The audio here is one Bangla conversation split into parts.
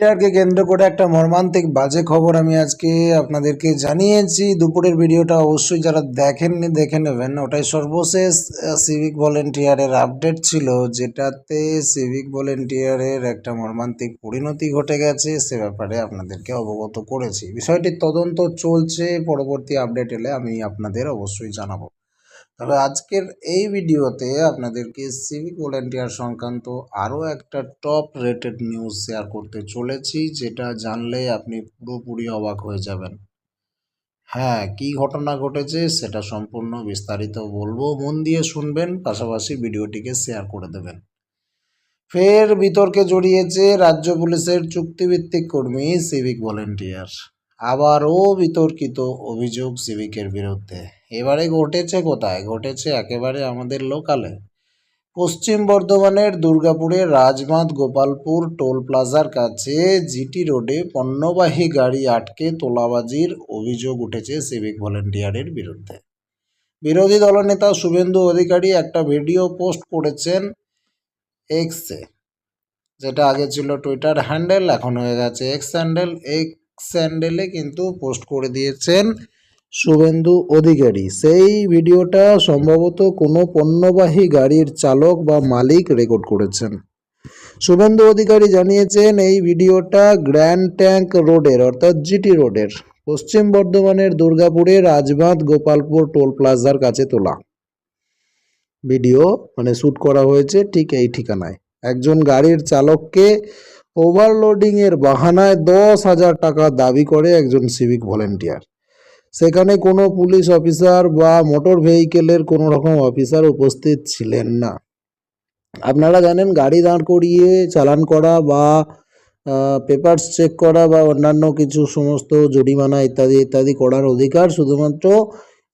এটাকে কেন্দ্র করে একটা মর্মান্তিক বাজে খবর আমি আজকে আপনাদেরকে জানিয়েছি। দুপুরের ভিডিওটা অবশ্যই যারা দেখেননি দেখে নেবেন। ওটাই সর্বশেষ সিভিক ভলেন্টিয়ারের আপডেট ছিল, যেটাতে সিভিক ভলেন্টিয়ারের একটা মর্মান্তিক পরিণতি ঘটে গেছে, সে ব্যাপারে আপনাদেরকে অবগত করেছি। বিষয়টির তদন্ত চলছে, পরবর্তী আপডেট এলে আমি আপনাদের অবশ্যই জানাব। তবে আজকের এই ভিডিওতে আপনাদেরকে সিভিক ভলেন্টিয়ার সংক্রান্ত আরও একটা টপ রেটেড নিউজ শেয়ার করতে চলেছি, যেটা জানলে আপনি পুরোপুরি অবাক হয়ে যাবেন। হ্যাঁ কি ঘটনা ঘটেছে সেটা সম্পূর্ণ বিস্তারিত বলব। মন দিয়ে শুনবেন, পাশাপাশি ভিডিওটিকে শেয়ার করে দেবেন। ফের বিতর্কে জড়িয়েছে রাজ্য পুলিশের চুক্তিভিত্তিক কর্মী সিভিক ভলেন্টিয়ার আবারও বিতর্কিত অভিযোগ সিভিকের বিরুদ্ধে। এবারে ঘটেছে কোথায়? ঘটেছে একেবারে আমাদের লোকালে পশ্চিম বর্ধমানের দুর্গাপুরের রাজমাত গোপালপুর টোল প্লাজার কাছে জিটি রোডে পণ্যবাহী গাড়ি আটকে তোলাবাজির অভিযোগ উঠেছে সিভিক ভলেন্টিয়ারের বিরুদ্ধে। বিরোধী দলনেতা শুভেন্দু অধিকারী একটা ভিডিও পোস্ট করেছেন এক্সে যেটা আগে ছিল টুইটার হ্যান্ডেল এখন হয়ে গেছে এক্স হ্যান্ডেল এক্স হ্যান্ডেলে কিন্তু পোস্ট করে দিয়েছেন শুভেন্দু অধিকারী। সেই ভিডিওটা সম্ভবত কোনো পণ্যবাহী গাড়ির চালক বা মালিক রেকর্ড করেছেন। শুভেন্দু অধিকারী জানিয়েছেন, এই ভিডিওটা গ্র্যান্ড ট্যাঙ্ক রোডের, অর্থাৎ জিটি রোডের, পশ্চিম বর্ধমানের দুর্গাপুরে রাজবাঁধ গোপালপুর টোল প্লাজার কাছে তোলা। ভিডিও মানে শ্যুট করা হয়েছে ঠিক এই ঠিকানায়। একজন গাড়ির চালককে ওভারলোডিংয়ের বাহানায় দশ হাজার টাকা দাবি করে একজন সিভিক ভলেন্টিয়ার। সেখানে কোনো পুলিশ অফিসার বা মোটর ভেহিকেলের কোনো রকম অফিসার উপস্থিত ছিলেন না। আপনারা জানেন, গাড়ি দাঁড় করিয়ে চালান করা বা পেপারস চেক করা বা অন্যান্য কিছু সমস্ত জরিমানা ইত্যাদি ইত্যাদি করার অধিকার শুধুমাত্র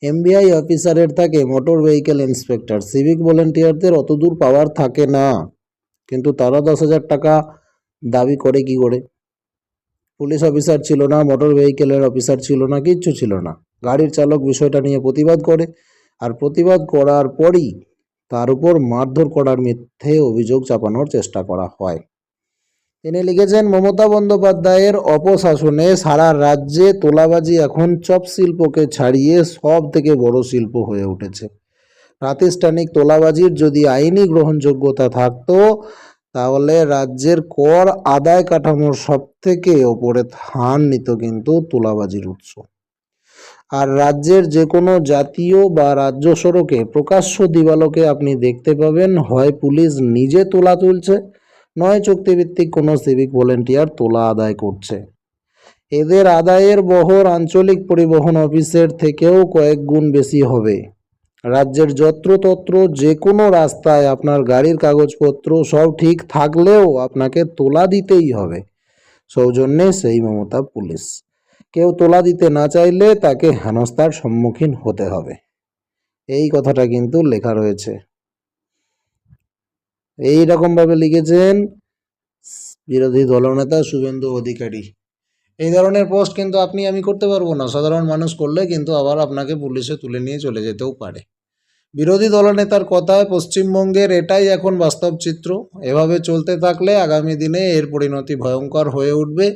এমবিআই অফিসারের থাকে, মোটর ভেহিকেল ইন্সপেক্টর। সিভিক ভলেন্টিয়ারদের অতদূর পাওয়ার থাকে না। কিন্তু তারা দশ হাজার টাকা দাবি করে কি করে? পুলিশ অফিসার ছিল না, মোটর ভেহিকেলের অফিসার ছিল না, কিচ্ছু ছিল না। গাড়ির চালক বিষয়টা নিয়ে প্রতিবাদ করে আর প্রতিবাদ করার পরই তার উপর মারধর করার মিথ্যে অভিযোগ চাপানোর চেষ্টা করা হয়। তিনি লিখেছেন, মমতা বন্দ্যোপাধ্যায়ের অপশাসনে সারা রাজ্যে তোলাবাজি এখন চপ শিল্পকে ছাড়িয়ে সব থেকে বড় শিল্প হয়ে উঠেছে। প্রাতিষ্ঠানিক তোলাবাজির যদি আইনি গ্রহণযোগ্যতা থাকতো তাহলে রাজ্যের কর আদায় কাঠামোর সব থেকে ওপরে স্থান নিত কিন্তু তোলাবাজির উৎস। আর রাজ্যের যে কোনো জাতীয় বা রাজ্য সড়কে প্রকাশ্য দিবালোকে আপনি দেখতে পাবেন, হয় পুলিশ নিজে তোলা তুলছে, নয় চুক্তিভিত্তিক কোনো সিভিক ভলেন্টিয়ার তোলা আদায় করছে। এদের আদায়ের বহর আঞ্চলিক পরিবহন অফিসের থেকেও কয়েক গুণ বেশি হবে। রাজ্যের যত্রতত্র যে কোনো রাস্তায় আপনার গাড়ির কাগজপত্র সব ঠিক থাকলেও আপনাকে তোলা দিতেই হবে। সৌজন্যে সেই মমতা পুলিশ। কেউ তোলা দিতে না চাইলে তাকে হেনস্থার সম্মুখীন হতে হবে। এই কথাটা কিন্তু লেখা রয়েছে। এই রকমভাবে লিখেছেন বিরোধী দলনেতা শুভেন্দু অধিকারী। এই ধরনের পোস্ট কিন্তু আপনি, আমি করতে পারব না। সাধারণ মানুষ করলে কিন্তু আবার আপনাকে পুলিশে তুলে নিয়ে চলে যেতেও পারে। বিরোধী দলনেতার কথায় পশ্চিমবঙ্গের এটাই এখন বাস্তব চিত্র। এভাবে চলতে থাকলে আগামী দিনে এর পরিণতি ভয়ঙ্কর হয়ে উঠবে।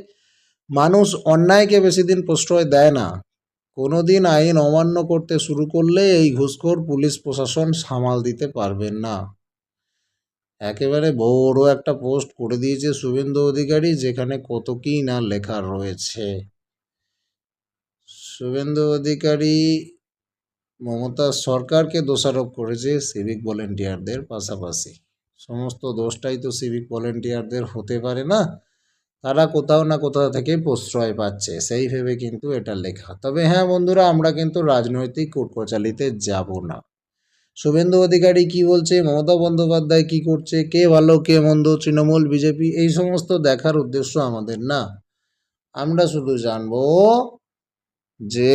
মানুষ অন্যায়কে বেশি দিন প্রশ্রয় দেয় না। কোনো দিন আইন অমান্য করতে শুরু করলে এই ঘুষখোর পুলিশ প্রশাসন সামাল দিতে পারবেন না। একেবারে বড় একটা পোস্ট করে দিয়েছে শুভেন্দু অধিকারী, যেখানে কত কি না লেখা রয়েছে। শুভেন্দু অধিকারী মমতা সরকারকে দোষারোপ করেছে সিভিক ভলেন্টিয়ারদের পাশাপাশি। সমস্ত দোষটাই তো সিভিক ভলেন্টিয়ারদের হতে পারে না। তারা কোথাও না কোথাও থেকে প্রশ্রয় পাচ্ছে, সেই ভেবে কিন্তু এটা লেখা। তবে হ্যাঁ বন্ধুরা, আমরা কিন্তু রাজনৈতিক কুটকচালিতে যাব না। শুভেন্দু অধিকারী কি বলছে? মমতা বন্দ্যোপাধ্যায় কি করছে? কে ভালো, কে মন্দ, তৃণমূল, বিজেপি, এই সমস্ত দেখার উদ্দেশ্য আমাদের না। আমরা শুধু জানব যে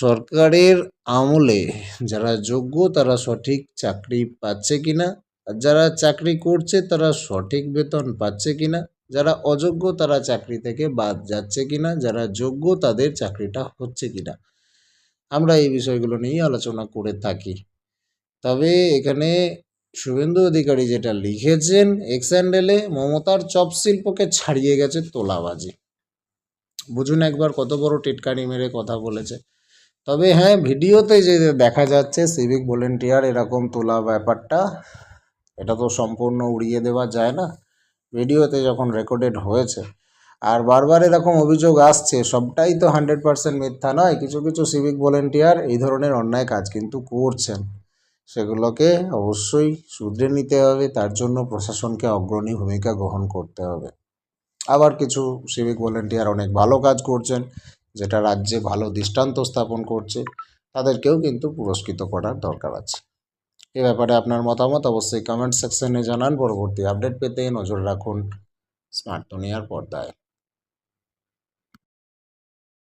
সরকারের আমলে যারা যোগ্য তারা সঠিক চাকরি পাচ্ছে কিনা যারা চাকরি করছে তারা সঠিক বেতন পাচ্ছে কিনা, যারা অযোগ্য তারা চাকরি থেকে বাদ যাচ্ছে কিনা, যারা যোগ্য তাদের চাকরিটা হচ্ছে কিনা। আমরা এই বিষয়গুলো নিয়েই আলোচনা করে থাকি। তবে এখানে শুভেন্দু অধিকারী যেটা লিখেছেন এক্স হ্যান্ডেলে মমতার চপ শিল্পকে ছাড়িয়ে গেছে তোলাবাজি। বুঝুন একবার কত বড় টিটকারি মেরে কথা বলেছে। তবে হ্যাঁ ভিডিওতে যে দেখা যাচ্ছে সিভিক ভলেন্টিয়ার এরকম তোলা ব্যাপারটা, এটা তো সম্পূর্ণ উড়িয়ে দেওয়া যায় না। ভিডিওতে যখন রেকর্ডেড হয়েছে, আর বারবার এরকম অভিযোগ আসছে, সবটাই তো হান্ড্রেড পার্সেন্ট মিথ্যা নয়। কিছু কিছু সিভিক ভলেন্টিয়ার এই ধরনের অন্যায় কাজ কিন্তু করছেন। সেগুলোকে অবশ্যই শুধরে নিতে হবে, তার জন্য প্রশাসনকে অগ্রণী ভূমিকা গ্রহণ করতে হবে। আবার কিছু সিভিক ভলেন্টিয়ার অনেক ভালো কাজ করছেন যেটা রাজ্যে ভালো দৃষ্টান্ত স্থাপন করছে, তাদেরকেও কিন্তু পুরস্কৃত করার দরকার আছে। এ ব্যাপারে আপনার মতামত অবশ্যই কমেন্ট সেকশনে জানান। পরবর্তী আপডেট পেতে নজর রাখুন স্মার্ট দুনিয়ার পর্দায়।